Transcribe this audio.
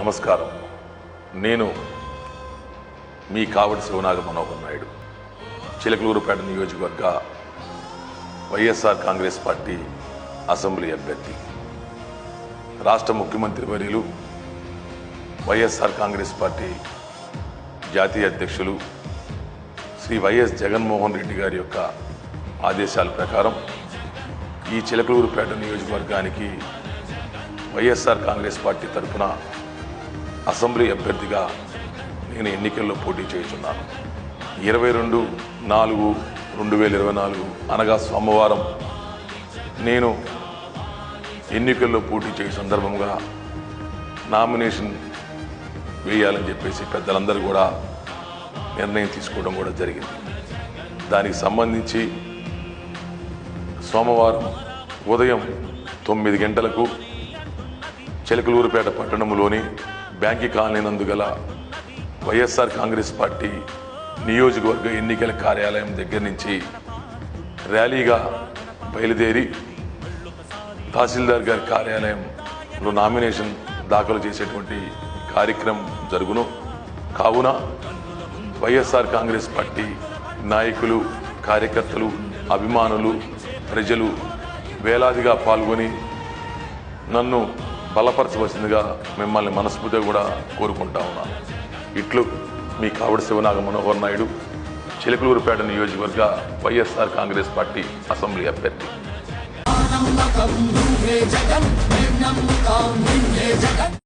నమస్కారం. నేను మీ కావడి శివనాగ మనోహర్ నాయుడు. చిలకలూరుపేట నియోజకవర్గ వైఎస్ఆర్ కాంగ్రెస్ పార్టీ అసెంబ్లీ అభ్యర్థి. రాష్ట్ర ముఖ్యమంత్రి వర్యులు వైఎస్ఆర్ కాంగ్రెస్ పార్టీ జాతీయ అధ్యక్షులు శ్రీ వైఎస్ జగన్మోహన్ రెడ్డి గారి యొక్క ఆదేశాల ప్రకారం ఈ చిలకలూరుపేట నియోజకవర్గానికి వైఎస్ఆర్ కాంగ్రెస్ పార్టీ తరఫున అసెంబ్లీ అభ్యర్థిగా నేను ఎన్నికల్లో పోటీ చేస్తున్నాను ఇరవై రెండు నాలుగు రెండు వేల ఇరవై నాలుగు అనగా సోమవారం నేను ఎన్నికల్లో పోటీ చేసే సందర్భంగా నామినేషన్ వేయాలని చెప్పేసి పెద్దలందరూ కూడా నిర్ణయం తీసుకోవడం కూడా జరిగింది. దానికి సంబంధించి సోమవారం ఉదయం తొమ్మిది గంటలకు చిలకలూరుపేట పట్టణంలోని బ్యాంకి కాలనీ నందుగల వైఎస్ఆర్ కాంగ్రెస్ పార్టీ నియోజకవర్గ ఎన్నికల కార్యాలయం దగ్గర నుంచి ర్యాలీగా బయలుదేరి తహసీల్దార్ గారి కార్యాలయంలో నామినేషన్ దాఖలు చేసేటువంటి కార్యక్రమం జరుగును. కావున వైఎస్ఆర్ కాంగ్రెస్ పార్టీ నాయకులు కార్యకర్తలు అభిమానులు ప్రజలు వేలాదిగా పాల్గొని నన్ను బలపరచవలసిందిగా మిమ్మల్ని మనస్ఫూర్తిగా కూడా కోరుకుంటా ఉన్నాను ఇట్లు మీ కావడి శివనాగ మనోహర్ నాయుడు చిలకలూరుపేట నియోజకవర్గ వైఎస్ఆర్ కాంగ్రెస్ పార్టీ అసెంబ్లీ అభ్యర్థి. జగన్.